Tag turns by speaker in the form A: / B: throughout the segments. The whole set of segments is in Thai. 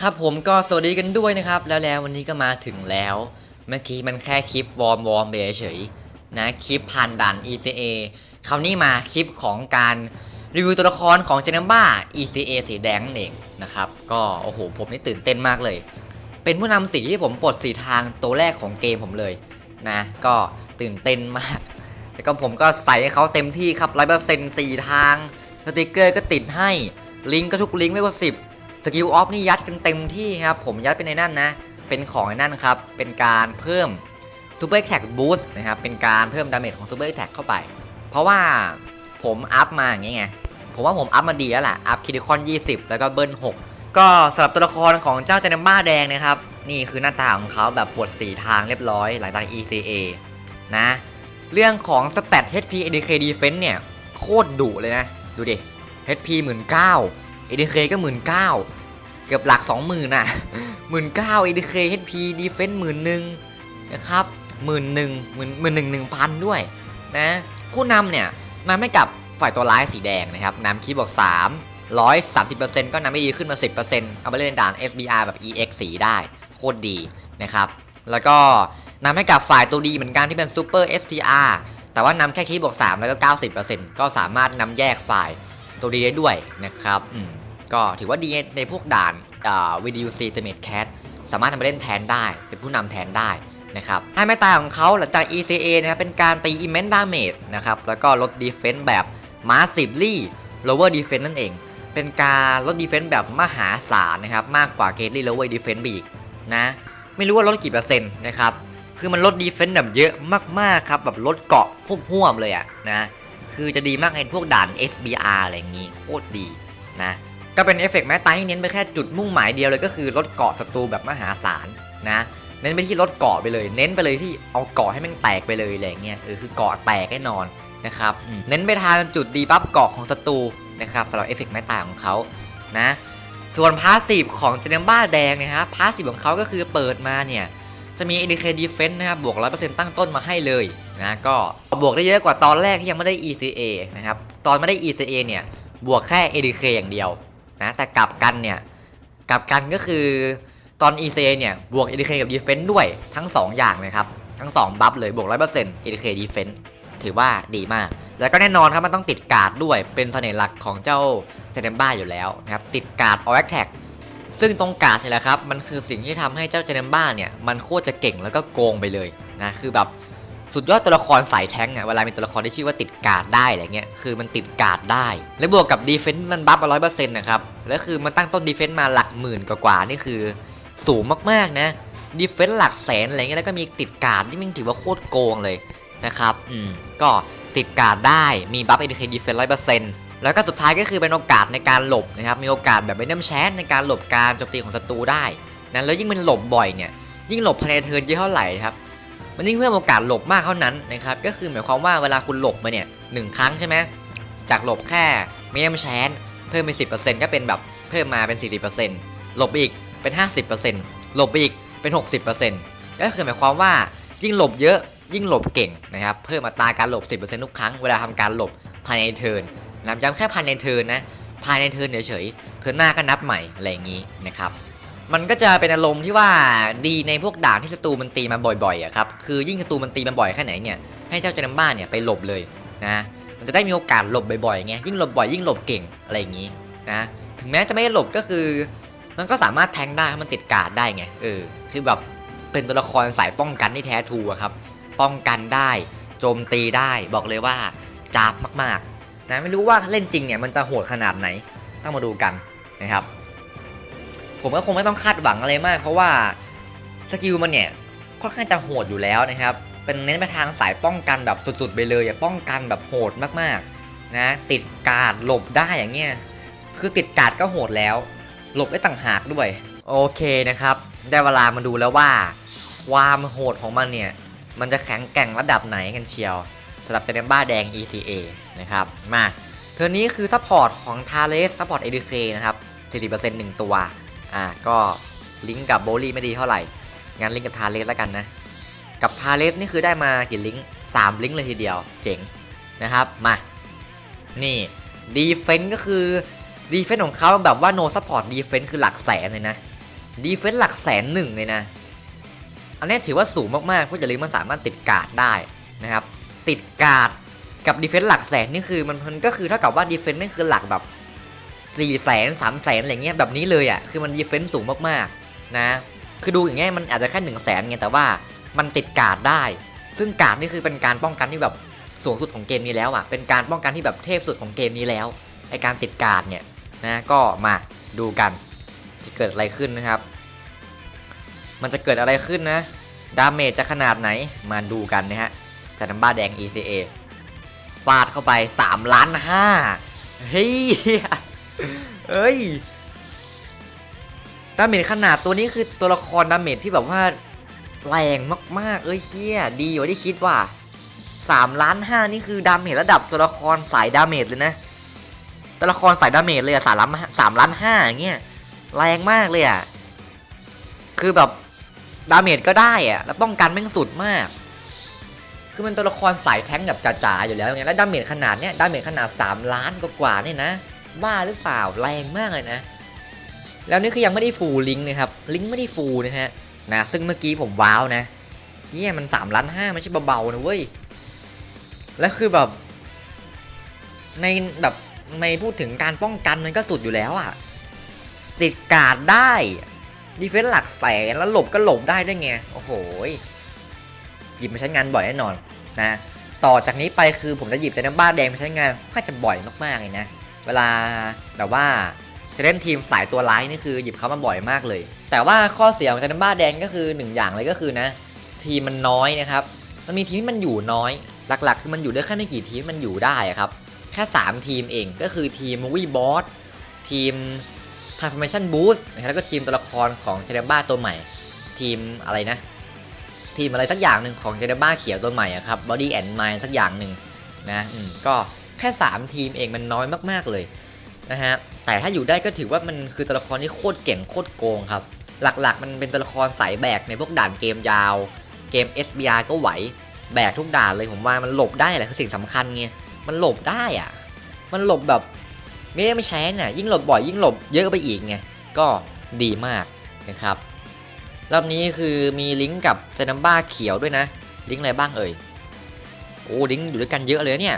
A: ครับผมก็สวัสดีกันด้วยนะครับ แล้วแล้ววันนี้ก็มาถึงแล้ว เมื่อกี้มันแค่คลิปวอร์มวอร์มไปเฉยนะคลิปผ่านด่าน ECA คราวนี้มาคลิปของการรีวิวตัวละครของเจนัมบ้า ECA สีแดงนั่นเองนะครับ ก็โอ้โหผมนี่ตื่นเต้นมากเลย เป็นผู้นำสีที่ผมปลดสีทางตัวแรกของเกมผมเลยนะ ก็ตื่นเต้นมาก แล้วก็ผมก็ใส่ให้เขาเต็มที่ครับร้อยเปอร์เซ็นต์สี่ทางสติกเกอร์ก็ติดให้ลิงก์ก็ทุกลิงก์ไม่กว่าสิบ สกิลออฟนี่ยัดกันเต็มที่ครับ ผมยัดเป็นในนั่นนะ เป็นของในนั่นครับ เป็นการเพิ่มซูเปอร์แท็กบูสต์นะครับ เป็นการเพิ่มดาเมจของซูเปอร์แท็กเข้าไป เพราะว่าผมอัพมาอย่างเงี้ยไง ผมว่าผมอัพมาดีแล้วล่ะ อัพคิดิคอน 20 แล้วก็เบิ้ล6ก็สำหรับตัวละครของเจ้าเจนมบ้าแดงนะครับ นี่คือหน้าตาของเขาแบบปวดสีทางเรียบร้อยหลังจาก ECA นะ เรื่องของ Stat HP ADK Defense เนี่ยโคตรดุเลยนะ ดูดิ HP 19,000 ADK ก็19,000เก้าเกือบหลัก20,000น่ะ19,000 ADK HP Defense หมื่นหนึ่งนะครับหมื่นหนึ่งหมื่นหมื่นหนึ่งหนึ่งพันด้วยนะผู้นำเนี่ยนำให้กับฝ่ายตัวร้ายสีแดงนะครับนำคีย์บวก3 130%ก็นำให้ดีขึ้นมา10%เปอร์เซ็นต์เอาไปเล่นด่าน SBR แบบ EX สีได้โคตรดีนะครับแล้วก็นำให้กับฝ่ายตัวดีเหมือนกันที่เป็น Super STR แต่ว่านำแค่คีย์บวก3แล้วก็ 90%ก็สามารถนำแยกฝ่ายตัวดีได้ด้วยนะครับอืม ก็ถือว่าดีในพวกด่านวิดีโอซีเตเมดแคทสามารถทำไปเล่นแทนได้ เป็นผู้นำแทนได้นะครับให้แม่ตายของเขาหลังจาก ECA นะครับเป็นการตี Immense Damage นะครับแล้วก็ลด Defense แบบ Massively Lower Defense นั่นเอง เป็นการลด Defense แบบมหาศาลนะครับมากกว่า Greatly Lower Defense ไปอีกนะไม่รู้ว่าลดกี่เปอร์เซ็นต์นะครับคือมันลด Defense แบบเยอะมากๆครับแบบลดเกาะพุ่มห่วมเลยอะนะคือจะดีมากในพวกด่าน SBR อะไรอย่างงี้โคตรดีนะ ก็เป็นเอฟเฟกต์แม้ตายที่เน้นไปแค่จุดมุ่งหมายเดียวเลยก็คือลดเกาะศัตรูแบบมหาศาลนะเน้นไปที่ลดเกาะไปเลย เน้นไปเลยที่เอาเกาะให้มันแตกไปเลยอะไรเงี้ยเออคือเกาะแตกแน่นอนนะครับเน้นไปทางจุดดีบัฟเกาะของศัตรูนะครับสำหรับเอฟเฟกต์แม้ตายของเขานะส่วนพาสซีฟของเจเนมบ้าแดงนะครับพาสซีฟของเขาก็คือเปิดมาเนี่ยจะมี ADK Defense นะครับบวก 100%ตั้งต้นมาให้เลยนะก็บวกได้เยอะกว่าตอนแรกที่ยังไม่ได้ ECA นะครับตอนไม่ได้ ECA เนี่ยบวกแค่ ADK อย่างเดียว นะแต่กลับกันเนี่ยกลับกันก็คือตอน ECA เนี่ยบวก ADK กับ Defense ด้วยทั้ง 2 อย่างเลยครับ ทั้ง 2 บัฟเลยบวก100% ADK Defense ถือว่าดีมาก แล้วก็แน่นอนครับมันต้องติดการ์ดด้วยเป็นเสน่ห์หลักของเจ้าเจเนมบ้าอยู่แล้วนะครับติดการ์ด All Attack ซึ่งตรงการ์ดนี่แหละครับมันคือสิ่งที่ทำให้เจ้าเจเนมบ้าเนี่ยมันโคตรจะเก่งแล้วก็โกงไปเลยนะคือแบบ สุดยอดตัวละครสายแท้งอะเวลามีตัวละครที่ชื่อว่าติดการ์ดได้อะไรเงี้ยคือมันติดการ์ดได้ และบวกกับดีเฟนต์มันบัฟมาร้อยเปอร์เซ็นต์นะครับแล้วคือมันตั้งต้นดีเฟนต์มาหลักหมื่นกว่าๆนี่คือสูงมากๆนะดีเฟนต์หลักแสนอะไรเงี้ยแล้วก็มีติดการ์ดที่มันถือว่าโคตรโกงเลยนะครับอืมก็ติดการ์ดได้มีบัฟเอ d เคดีเฟนต์ร้อยเปอร์เซ็นต์แล้วก็สุดท้ายก็คือเป็นโอกาสในการหลบนะครับมีโอกาสแบบเป็นน้ำแชนในการหลบการโจมตีของศัตรูได้นะแล้วยิ่งมันหลบบ่อยเนี่ยยิ่งหลบภายในเทิร์นเยอะเท่าไหร่ครับ มันยิ่งเพิ่มโอกาสหลบมากเท่านั้นนะครับก็คือหมายความว่าเวลาคุณหลบมาเนี่ยหนึ่งครั้งใช่ไหมจากหลบแค่เมียมแชนเพิ่มไปสิก็เป็นแบบเพิ่มมาเป็น40%หลบอีกเป็น50%หลบอีกเป็น60%ก็คือหมายความว่ายิ่งหลบเยอะยิ่งหลบเก่งนะครับเพิ่มอัตราการหลบ10%ทุกครั้งเวลาทำการหลบภายในเทิร์นนะย้ำแค่ภายในเทิร์นนะภายในเทิร์นเฉยๆเทิร์นหน้าก็นับใหม่อะไรอย่างนี้นะครับ มันก็จะเป็นอารมณ์ที่ว่าดีในพวกด่านที่ศัตรูมันตีมาบ่อยๆอะครับคือยิ่งศัตรูมันตีมาบ่อยแค่ไหนเนี่ยให้เจ้าเจนัมบ้าเนี่ยไปหลบเลยนะมันจะได้มีโอกาสหลบบ่อยๆไงยิ่งหลบบ่อยยิ่งหลบเก่งอะไรอย่างนี้นะถึงแม้จะไม่หลบก็คือ มันก็สามารถแทงได้ให้มันติดกาดได้ไงเออคือแบบเป็นตัวละครสายป้องกันที่แท้ทูอะครับป้องกันได้โจมตีได้บอกเลยว่าจ้าบมากๆนะไม่รู้ว่าเล่นจริงเนี่ยมันจะโหดขนาดไหนต้องมาดูกันนะครับ ผมก็คงไม่ต้องคาดหวังอะไรมาก เพราะว่าสกิลมันเนี่ยค่อนข้างจะโหดอยู่แล้วนะครับ เป็นเน้นไปทางสายป้องกันแบบสุดๆไปเลยอะป้องกันแบบโหดมากๆนะติดกาดหลบได้อย่างเงี้ยคือติดกาดก็โหดแล้ว หลบได้ต่างหากด้วย โอเคนะครับ ได้เวลามาดูแล้วว่า ความโหดของมันเนี่ย มันจะแข็งแกร่งระดับไหนกันเชียวสำหรับเจเนบ้าแดง ECA นะครับ มาเทอร์นี้คือซัพพอร์ตของ t a r e s ซัพพอร์ต ADK นะครับ 40%หนึ่งตัว อ่าก็ลิงก์กับโบลี่ไม่ดีเท่าไหร่ งั้นลิงก์กับทาเลสแล้วกันนะ กับทาเลสนี่คือได้มากี่ลิงก์สามลิงก์เลยทีเดียว เจ๋งนะครับ มา นี่ดีเฟนต์ก็คือดีเฟนต์ของเขาแบบว่า no support defense คือหลักแสนเลยนะดีเฟนส์หลักแสนหนึ่งเลยนะ อันนี้ถือว่าสูงมากๆ เพราะอย่าลืมมันสามารถติดกาดได้นะครับ ติดกาดกับดีเฟนส์หลักแสนนี่คือมันมันก็คือเท่ากับว่าดีเฟนส์นี่คือหลักแบบ สี่แสนสามแสนอะไรเงี้ยแบบนี้เลยอะ่ะคือมันดีเฟนส์สูงมากๆนะคือดูอย่างเงี้ยมันอาจจะแค่หนึ่งแสนไงแต่ว่ามันติดกาดได้ ซึ่งกาดนี่คือเป็นการป้องกันที่แบบสูงสุดของเกมนี้แล้วอะ่ะเป็นการป้องกันที่แบบเทพสุดของเกมนี้แล้วไอการติดกาดเนี่ยนะก็มาดูกันจะเกิดอะไรขึ้นนะครับ มันจะเกิดอะไรขึ้นนะดาเมจจะขนาดไหนมาดูกันนะฮะจันบ้าแดง ECA ฟาดเข้าไป 3 ล้านห้าเฮ้ย เอ้ยดาเมจขนาดตัวนี้คือตัวละครดาเมจที่แบบว่าแรงมากๆ เอ้ยเชี่ยดีกว่าที่คิดว่า3ล้านห้านี่คือดาเมจระดับตัวละครสายดาเมจเลยนะ ตัวละครสายดาเมจเลยอะสามล้านสามล้านห้าอย่างเงี้ยแรงมากเลยอะคือแบบดาเมจก็ได้อะแล้วป้องกันแม่งสุดมาก คือมันตัวละครสายแท้งกับจ๋าๆอยู่แล้วไงแล้วดาเมจขนาดเนี้ยดาเมจขนาด 3 ล้านกว่าๆเนี่ยนะ บ้าหรือเปล่าแรงมากเลยนะ แล้วนี่คือยังไม่ได้ฟูลลิงนะครับ ลิงไม่ได้ฟูลนะฮะนะซึ่งเมื่อกี้ผมว้าวนะเฮียมัน3ล้านห้าไม่ใช่เบาๆนะเว้ย แล้วคือแบบ ในแบบในพูดถึงการป้องกันมันก็สุดอยู่แล้วอะติดกาดได้ดีเฟนส์หลักแสนแล้วหลบก็หลบได้ด้วยไง โอ้โหหยิบมาใช้งานบ่อยแน่นอนนะ ต่อจากนี้ไปคือผมจะหยิบแต่น้ำบ้าแดงมาใช้งานค่อนจะบ่อยมากๆเลยนะ เวลาแบบว่าจะเล่นทีมสายตัวร้ายนี่คือหยิบเขามาบ่อยมากเลย แต่ว่าข้อเสียของจันบ้าแดงก็คือหนึ่งอย่างเลยก็คือนะ ทีมมันน้อยนะครับ มันมีทีมที่มันอยู่น้อย หลักๆ คือมันอยู่ได้แค่ไม่กี่ทีมมันอยู่ได้ครับ แค่ 3 ทีมเองก็คือทีม Movie Boss ทีม Transformation Boost นะครับแล้วก็ทีมตัวละครของเจเนบ้าตัวใหม่ ทีมอะไรนะ ทีมอะไรสักอย่างหนึ่งของเจเนบ้าเขียวตัวใหม่ครับ Body and Mind สักอย่างหนึ่งนะก็ ค่ 3 ทีมเองมันน้อยมากๆเลยนะฮะแต่ถ้าอยู่ได้ก็ถือว่ามันคือตัวละครที่โคตรเก่งโคตรโกงครับ หลักๆ มันเป็นตัวละครสายแบกในพวกด่านเกมยาว เกม SBR ก็ไหวแบกทุกด่านเลยผมว่ามันหลบได้แหละคือสิ่งสำคัญไงมันหลบได้อะมันหลบแบบไม่ได้ไม่ใช้น่ะยิ่งหลบบ่อยยิ่งหลบเยอะไปอีกไงก็ดีมากนะครับรอบนี้คือมีลิงก์กับเซนัมบ้าเขียวด้วยนะ ลิงก์อะไรบ้างเอ่ยโอ้ลิงก์อยู่ด้วยกันเยอะเลยเนี่ย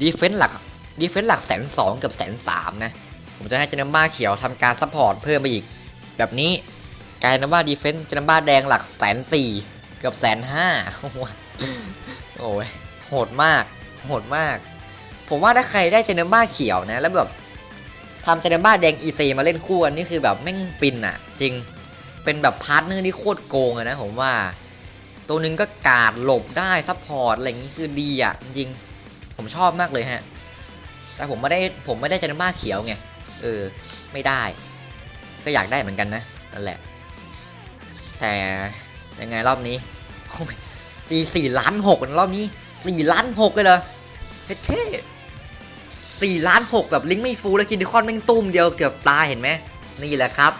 A: ดีเฟนส์หลักดีเฟนส์หลักแสนสองกับแสนสามนะ ผมจะให้เจนัมบ้าเขียวทำการซัพพอร์ตเพิ่มไปอีก แบบนี้กลายเป็นว่าดีเฟนส์เจนัมบ้าแดงหลักแสนสี่เกือบแสนห้าโอ้ยโหดมาก โหดมาก ผมว่าถ้าใครได้เจนัมบ้าเขียวนะ แล้วแบบทำเจนัมบ้าแดงอีซีมาเล่นคู่กันนี่คือแบบแม่งฟินอะจริงเป็นแบบพาร์ทเนอร์ที่โคตรโกงอะนะผมว่า ตัวนึงก็กาดหลบได้ซัพพอร์ตอะไรอย่างนี้คือดีอะจริง ผมชอบมากเลยฮะ แต่ผมไม่ได้ผมไม่ได้จันบ้าเขียวไง เออ ไม่ได้ ก็อยากได้เหมือนกันนะนั่นแหละ แต่ยังไงรอบนี้โอ้ยตีสี่ล้านหกรอบนี้สี่ล้านหกเลยเหรอเฮ็ดแค่สี่ล้านหกแบบลิงไม่ฟูแล้วคินดิคอนแม่งตุ้มเดียวเกือบตายเห็นไหมนี่แหละครับ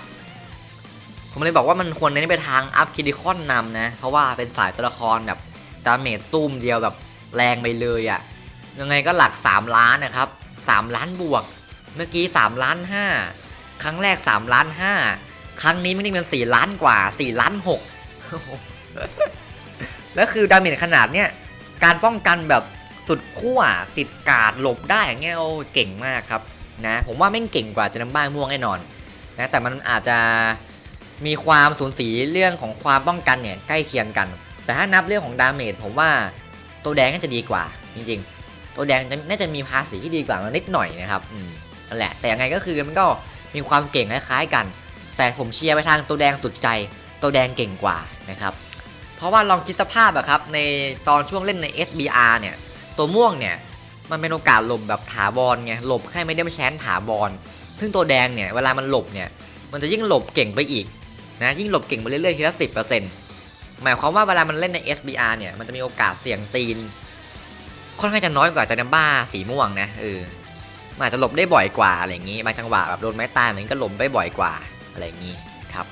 A: ผมเลยบอกว่ามันควรเน้นไปทางอัพคิดิคอนนำนะ เพราะว่าเป็นสายตัวละครแบบดาเมจตุ้มเดียวแบบแรงไปเลยอะ่ะ ยังไงก็หลัก 3 ล้านนะครับ 3 ล้านบวก เมื่อกี้ 3 ล้าน 5 ครั้งแรก 3 ล้าน 5 ครั้งนี้ไม่ได้เป็น4ล้านกว่า 4 ล้าน6แล้วคือดาเมจขนาดเนี้ยการป้องกันแบบสุดขั้วติดกาดหลบได้อย่างเงี้ยโอ้เก่งมากครับนะผมว่าแม่งเก่งกว่าจะน้ำบ้าม่วงแน่นอนนะแต่มันอาจจะมีความสูญสีเรื่องของความป้องกันเนี่ยใกล้เคียงกัน แต่ถ้านับเรื่องของดาเมจผมว่าตัวแดงน่าจะดีกว่าจริงๆ ตัวแดงน่าจะมีภาษีที่ดีกว่านิดหน่อยนะครับอืมนั่นแหละ แต่ยังไงก็คือมันก็มีความเก่งคล้ายๆกัน แต่ผมเชียร์ไปทางตัวแดงสุดใจ ตัวแดงเก่งกว่านะครับ เพราะว่าลองคิดสภาพอะครับในตอนช่วงเล่นใน SBR เนี่ย ตัวม่วงเนี่ยมันเป็นโอกาสหลบแบบถาวรไงหลบแค่ไม่ได้มาแชนถาวรซึ่งตัวแดงเนี่ยเวลามันหลบเนี่ยมันจะยิ่งหลบเก่งไปอีกนะยิ่งหลบเก่งไปเรื่อยๆทีละสิบเปอร์เซ็นต์หมายความว่าเวลามันเล่นใน SBR เนี่ยมันจะมีโอกาสเสี่ยงตีน ค่อนข้างจะน้อยกว่าจันบ้าสีม่วงนะเออมันอาจจะหลบได้บ่อยกว่าอะไรอย่างนี้บางจังหวะแบบโดนไม้ตายมันก็หลบได้บ่อยกว่าอะไรอย่างนี้ครับ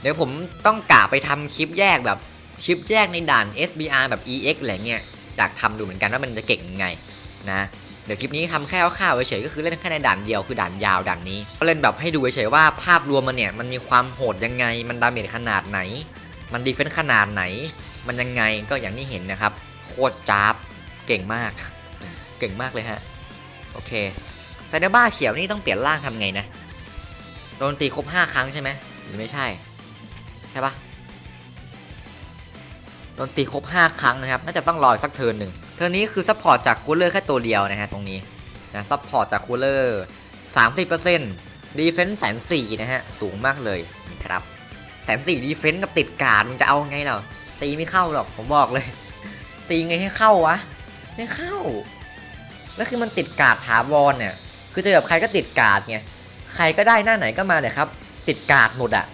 A: เดี๋ยวผมต้องกะไปทำคลิปแยกแบบคลิปแยกในด่าน SBR แบบ EX อะไรเงี้ยอยากทำดูเหมือนกันว่ามันจะเก่งยังไงนะเดี๋ยวคลิปนี้ทำแค่ข้าวเฉยๆก็คือเล่นแค่ในด่านเดียวคือด่านยาวด่านนี้ ก็เล่นแบบให้ดูเฉยๆว่าภาพรวมมันเนี่ยมันมีความโหดยังไง มันดาเมจขนาดไหน มันดีเฟนส์ขนาดไหน มันยังไงก็อย่างที่เห็นนะครับ ตรจ้าบเก่งมาก เก่งมากเลยฮะ โอเคแต่ในบ้าเขียวนี่ต้องเปลี่ยนร่างทำไงนะ โดนตีครบ 5 ครั้งใช่ไหมหรือไม่ใช่ ใช่ปะโดนตีครบ 5 ครั้งนะครับ น่าจะต้องรอสักเทิร์นหนึ่งเทิร์นนี้คือซัพพอร์ตจากคูลเลอร์แค่ตัวเดียวนะฮะตรงนี้นะซัพพอร์ตจากคูลเลอร์30%ดีเฟนส์แสนสี่นะฮะ สูงมากเลยนะครับแสนสี่ดีเฟนส์กับติดการมันจะเอาไงเรอตีไม่เข้าหรอก ผมบอกเลย ตีไงให้เข้าวะไม่เข้า แล้วคือมันติดกาดถาวรเนี่ย คือเจอกับใครก็ติดกาดไง ใครก็ได้หน้าไหนก็มาเนี่ยครับ ติดกาดหมดอะ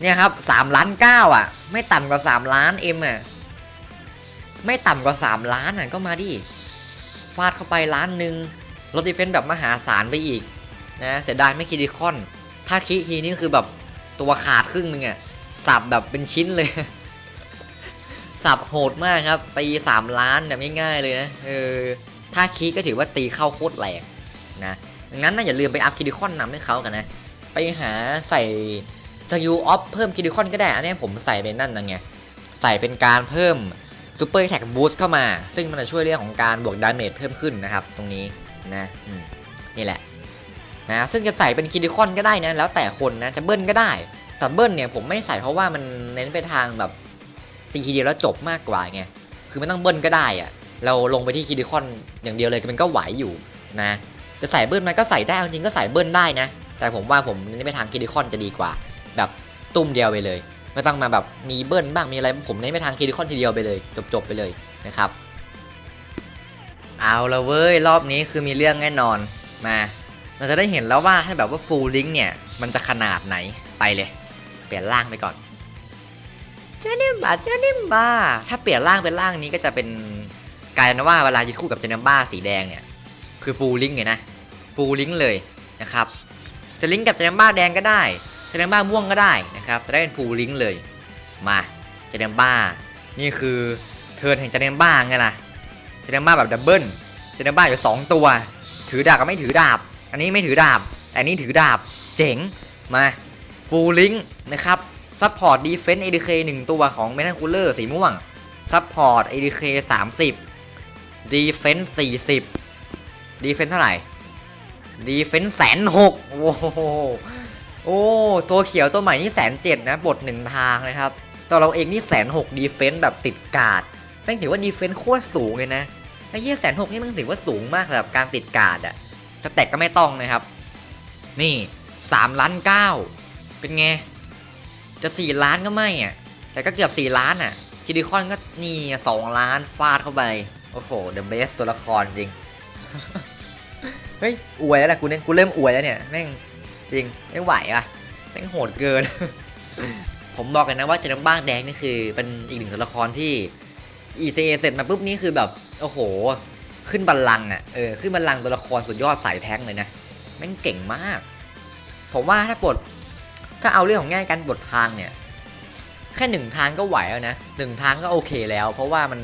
A: เนี่ยครับสามล้านเก้าอะ ไม่ต่ำกว่าสามล้านเอ็มอะ ไม่ต่ำกว่าสามล้านอะก็มาดิ ฟาดเข้าไปล้านหนึ่งลดดีเฟนส์แบบมหาศาลไปอีกนะเสียดายไม่คิดิคอน ถ้าคิทีนี่คือแบบตัวขาดครึ่งหนึงอะสับแบบเป็นชิ้นเลย สับโหดมากครับตีสามล้านแบบง่ายๆเลยนะเออถ้าคีก็ถือว่าตีเข้าโคตรแรงนะดังนั้นนะอย่าลืมไปอัพคิดิคอนนำให้เขากันนะ ไปหาใส่สกิลออฟเพิ่มคิดิคอนก็ได้ อันนี้ผมใส่เป็นนั่นนะไงใส่เป็นการเพิ่มซูเปอร์แท็กบูสต์เข้ามา ซึ่งมันจะช่วยเรื่องของการบวกดาเมจเพิ่มขึ้นนะครับตรงนี้นะนี่แหละนะซึ่งจะใส่เป็นคิดิคอนก็ได้นะแล้วแต่คนนะจะเบิ้ลก็ได้แต่เบิ้ลเนี่ยผมไม่ใส่เพราะว่ามันเน้นไปทางแบบ ตีทีเดียวแล้วจบมากกว่าไงคือไม่ต้องเบิ้ลก็ได้อะเราลงไปที่คิดิคอนอย่างเดียวเลยมันก็ไหวอยู่นะจะใส่เบิ้ลไหมก็ใส่ได้จริงก็ใส่เบิ้ลได้นะ แต่ผมว่าผมเน้นไปทางคิดิคอนจะดีกว่า แบบตุ้มเดียวไปเลย ไม่ต้องมาแบบมีเบิ้ลบ้างมีอะไรผมเน้นไปทางคิดิคอนทีเดียวไปเลย จบๆไปเลยนะครับ เอาละเว้ยรอบนี้คือมีเรื่องแน่นอนมา เราจะได้เห็นแล้วว่าให้แบบว่าฟูลลิงเนี่ยมันจะขนาดไหนไปเลย เปลี่ยนร่างไปก่อน เจนิมบาเจนิมบาถ้าเปลี่ยนร่างเป็นร่างนี้ก็จะเป็นกลายเป็นว่าเวลายืนคู่กับเจนิมบาสีแดงเนี่ยคือฟูลลิงเลยนะฟูลลิงเลยนะครับจะลิงกับเจนิมบาแดงก็ได้เจนิมบาม่วงก็ได้นะครับจะได้เป็นฟูลลิงเลยมาเจนิมบานี่คือเทิร์นแห่งเจนิมบาไงล่ะเจนิมบาแบบดับเบิลเจนิมบาอยู่สองตัว ถือดาบกับไม่ถือดาบ อันนี้ไม่ถือดาบแต่อันนี้ถือดาบเจ๋งมาฟูลลิงนะครับ ซัพพอร์ตดีเฟนส์เอดีเคหนึ่งตัวของเมทัลคูลเลอร์สีม่วงซัพพอร์ตเอดีเคสามสิบดีเฟนส์สี่สิบดีเฟนส์เท่าไหร่ดีเฟนส์แสนหกโอ้โหโอ้ตัวเขียวตัวใหม่นี่แสนเจ็ดนะบทหนึ่งทางนะครับตัวเราเองนี่แสนหกดีเฟนส์แบบติดกาดแม่งถือว่าดีเฟนส์โคตรสูงเลยนะไอ้เหี้ยแสนหกนี่มันถือว่าสูงมากสำหรับการติดกาดอะสแต็กก็ไม่ต้องนะครับ นี่สามล้านเก้าเป็นไง จะสี่ล้านก็ไม่อะ แต่ก็เกือบสี่ล้านอะคิดิคอนก็นี่สองล้านฟาดเข้าไป โอ้โหเดอะเบสตัวละครจริง เฮ้ย อวยแล้วแหละกูเนี่ยกูเริ่มอวยแล้วเนี่ย แม่งจริง ไม่ไหวอะแม่งโหดเกิน ผมบอกกันนะว่าเจนบ้างแดงนี่คือเป็นอีกหนึ่งตัวละครที่ ECA เสร็จมาปุ๊บนี่คือแบบ โอ้โห ขึ้นบัลลังก์อะเออขึ้นบัลลังก์ตัวละครสุดยอดสายแท้งเลยนะแม่งเก่งมาก ผมว่าถ้าปลด ถ้าเอาเรื่องของง่ายการปลดทางเนี่ย แค่หนึ่งทางก็ไหวแล้วนะหนึ่งทางก็โอเคแล้ว เพราะว่ามัน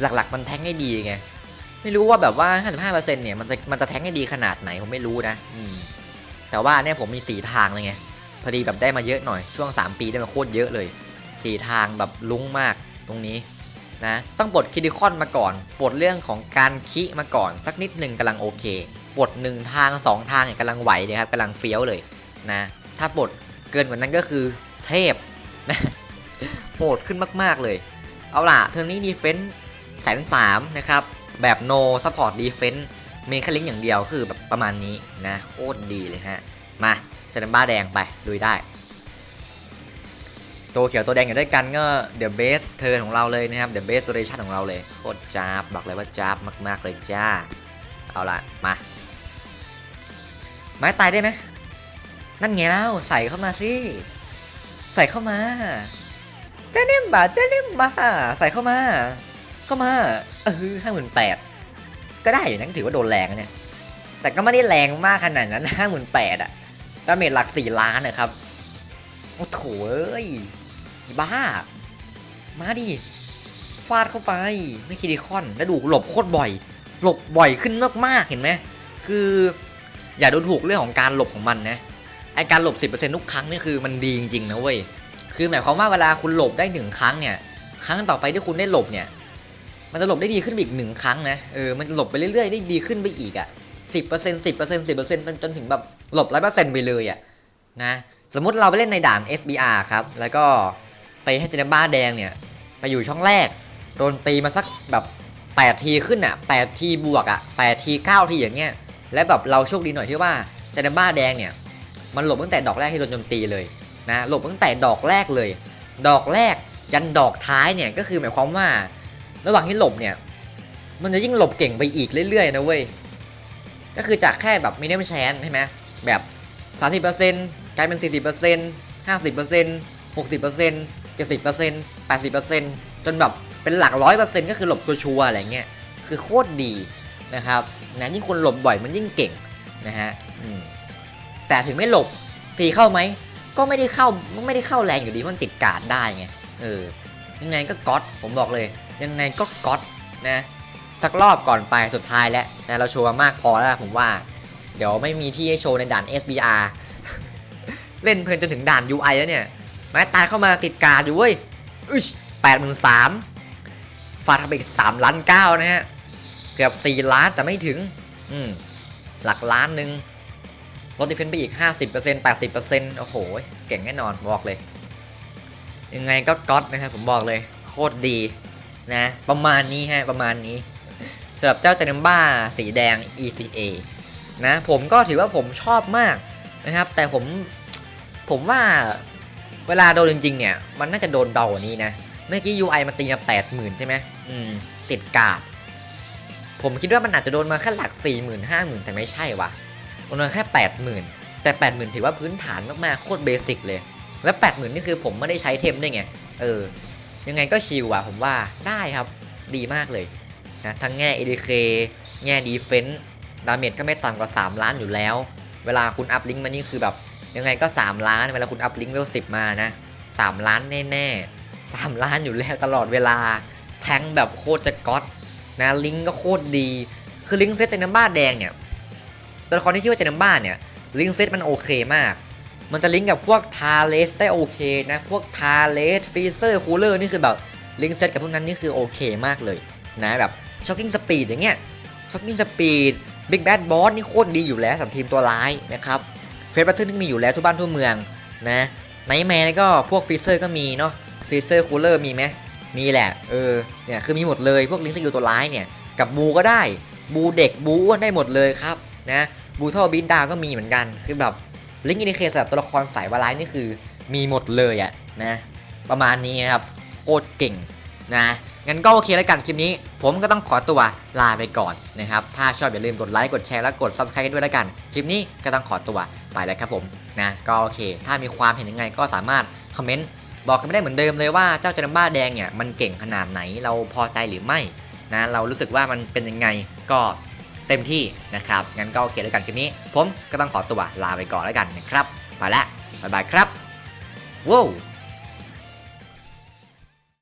A: หลักๆ มันแท้งให้ดีไง ไม่รู้ว่าแบบว่า 55%เนี่ยมันจะมันจะแท้งให้ดีขนาดไหนผมไม่รู้นะอืมแต่ว่าเนี่ยผมมีสีทางเลยไง พอดีแบบได้มาเยอะหน่อยช่วง 3 ปีได้มาโคตรเยอะเลยสีทางแบบลุ้งมากตรงนี้นะต้องปลดคิดิคอนมาก่อนปลดเรื่องของการคิมาก่อนสักนิดหนึ่งกำลังโอเคปลดหนึ่งทางสองทางเนี่ยกำลังไหวเลยครับกำลังเฟี้ยวเลยนะถ้าปลด เกินกว่านั้นก็คือเทพนะโหดขึ้นมาก ๆเลย เอาล่ะเทอร์นี้ดีเฟนส์แสนสามนะครับ แบบโนซัพพอร์ตดีเฟนส์มีแค่ลิงอย่างเดียวคือแบบประมาณนี้นะ โคตรดีเลยฮะ มาเจนบ้าแดงไปลุยได้ ตัวเขียวตัวแดงอยู่ด้วยกันก็เดอะเบสเทิร์ของเราเลยนะครับเดอะเบสตัวเรชั่นของเราเลย โคตรจ้าบบอกเลยว่าจ้าบมาก ๆ เลยจ้า เอาล่ะ มา ไม้ตายได้ไหม นั่นไงแล้วใส่เข้ามาสิ ใส่เข้ามาเจ้านิ่มบ่าเจ้านิ่มบ่าใส่เข้ามา เข้ามา เออห้าหมื่นแปดก็ได้อยู่นะถือว่าโดนแรงเนี่ย แต่ก็ไม่ได้แรงมากขนาดนั้นห้าหมื่นแปดอะดาเมจหลักสี่ล้านนะครับ โอ้โถเอ้ยบ้า มาดิ ฟาดเข้าไป ไม่คิดดีคอน แล้วดูหลบโคตรบ่อย หลบบ่อยขึ้นมากๆ เห็นไหม คือ อย่าดูถูกเรื่องของการหลบของมันนะ ไอการหลบ 10%ทุกครั้งนี่คือมันดีจริงๆนะเว้ย คือหมายความว่าเวลาคุณหลบได้หนึ่งครั้งเนี่ย ครั้งต่อไปที่คุณได้หลบเนี่ย มันจะหลบได้ดีขึ้นอีกหนึ่งครั้งนะ เออ มันหลบไปเรื่อยๆได้ดีขึ้นไปอีกอะสิบเปอร์เซ็นต์สิบเปอร์เซ็นต์สิบเปอร์เซ็นต์จนถึงแบบหลบร้อยเปอร์เซ็นต์ไปเลยอะนะ สมมติเราไปเล่นในด่าน SBR ครับ แล้วก็ไปให้เจเนบ้าแดงเนี่ย ไปอยู่ช่องแรก โดนตีมาสักแบบ8ทีขึ้นอะ8ทีบวกอะ8ที9ทีอย่างเงี้ย และแบบเราโชคดีหน่อยที่ว่าเจเนบ้าแดงเนี่ย มันหลบตั้งแต่ดอกแรกที่โดนโจมตีเลยนะหลบตั้งแต่ดอกแรกเลย ดอกแรกยันดอกท้ายเนี่ยก็คือหมายความว่า ระหว่างที่หลบเนี่ย มันจะยิ่งหลบเก่งไปอีกเรื่อยๆนะเว้ยก็คือจากแค่แบบมินิมัมแชนใช่ไหมแบบ30%กลายเป็น 40% 50% 60% 70% 80%จนแบบเป็นหลักร้อยเปอร์เซ็นต์ก็คือหลบชัวร์ๆอะไรเงี้ยคือโคตรดีนะครับนะยิ่งคนหลบบ่อยมันยิ่งเก่งนะฮะอืม แต่ถึงไม่หลบตีเข้าไหมก็ไม่ได้เข้าไม่ได้เข้าแรงอยู่ดีเพราะมันติดการ์ดได้ไงเออยังไงก็ก๊อตผมบอกเลย ยังไงก็ก๊อตนะสักรอบก่อนไปสุดท้ายแล้วนะเราโชว์มามากพอแล้วผมว่า เดี๋ยวไม่มีที่ให้โชว์ในด่าน SBR เล่นเพลินจนถึงด่าน UI แล้วเนี่ยไม้ตายเข้ามาติดการ์ดอยู่เว้ยอุ้ยแปดหมื่นสามฟาดเข้าไปอีกสามล้านเก้านะฮะ เกือบสี่ล้านแต่ไม่ถึง อืม หลักล้านหนึ่ง ลดดิเฟนไปอีก 50% 80%โอ้โห เก่งแน่นอนบอกเลย ยังไงก็ก๊อตนะครับผมบอกเลยโคตรดีนะ ประมาณนี้ฮะ ประมาณนี้สำหรับเจ้าจันมบ้าสีแดง ECA นะ ผมก็ถือว่าผมชอบมากนะครับ แต่ผมผมว่าเวลาโดนจริงๆเนี่ย มันน่าจะโดนเบากว่านี้นะ เมื่อกี้ UI มันตีมาแปดหมื่นใช่ไหมอืม ติดกาด ผมคิดว่ามันอาจจะโดนมาแค่หลัก4 0 0 0 0 5 0,000แต่ไม่ใช่ว่ะ มันโดนแค่ 80,000 แต่ 80,000 ถือว่าพื้นฐานมากๆ โคตรเบสิกเลย แล้ว80,000 นี่คือผมไม่ได้ใช้เทมด้ไง เออ ยังไงก็ชิลว่ะผมว่าได้ครับ ดีมากเลยนะทั้งแง่ ADK แง่ดีเฟน s ์ดาเมจก็ไม่ต่ำกว่า 3 ล้านอยู่แล้ว เวลาคุณอัพลิงก์มานี่คือแบบ ยังไงก็ 3 ล้าน เวลาคุณอัพลิงก์เวล10มานะ 3 ล้านแน่ๆ 3 ล้านอยู่แล้วตลอดเวลา แทงแบบโคตรจะก๊อตนะลิงก์ก็โคตรดี คือลิงก์เซตเจนัมบ้าแดงเนี่ย ตัวละครที่ชื่อว่าเจนัมบ้าเนี่ยลิงก์เซตมันโอเคมาก มันจะลิงก์กับพวกทาเลสได้โอเคนะพวกทาเลสฟีเซอร์คูลเลอร์นี่คือแบบลิงก์เซตกับพวกนั้นนี่คือโอเคมากเลยนะแบบช็อคกิ้งสปีดอย่างเงี้ยช็อคกิ้งสปีดบิ๊กแบดบอสนี่โคตรดีอยู่แล้วสำหรับทีมตัวร้ายนะครับเฟสบัตเทิลนี่มีอยู่แล้วทุกบ้านทั่วเมืองนะไนท์แมนก็พวกฟีเซอร์ก็มีเนาะฟีเซอร์คูลเลอร์มีไหมมีแหละเออเนี่ยคือมีหมดเลยพวกลิงก์สกิลตัวร้ายเนี่ยกับบูก็ได้บูเด็กบูอ้วนได้หมดเลยครับ นะบูท่อบินดาวก็มีเหมือนกัน คือแบบลิงก์อินดิเคสำหรับตัวละครสายวาร้ายนี่คือมีหมดเลยอะนะประมาณนี้ครับโคตรเก่งนะงั้นก็โอเคแล้วกันคลิปนี้ ผมก็ต้องขอตัวลาไปก่อนนะครับ ถ้าชอบอย่าลืมกดไลค์กดแชร์และกด subscribe กันด้วยแล้วกัน คลิปนี้ก็ต้องขอตัวไปแล้วครับผมนะก็โอเค ถ้ามีความเห็นยังไงก็สามารถคอมเมนต์บอกกันไม่ได้เหมือนเดิมเลยว่าเจ้าจันบ้าแดงเนี่ยมันเก่งขนาดไหนเราพอใจหรือไม่นะเรารู้สึกว่ามันเป็นยังไงก็ เต็มที่นะครับ งั้นก็โอเคแล้วกันคลิปนี้ ผมก็ต้องขอตัวลาไปก่อนแล้วกันนะครับ ไปละบ๊ายบายครับว้าว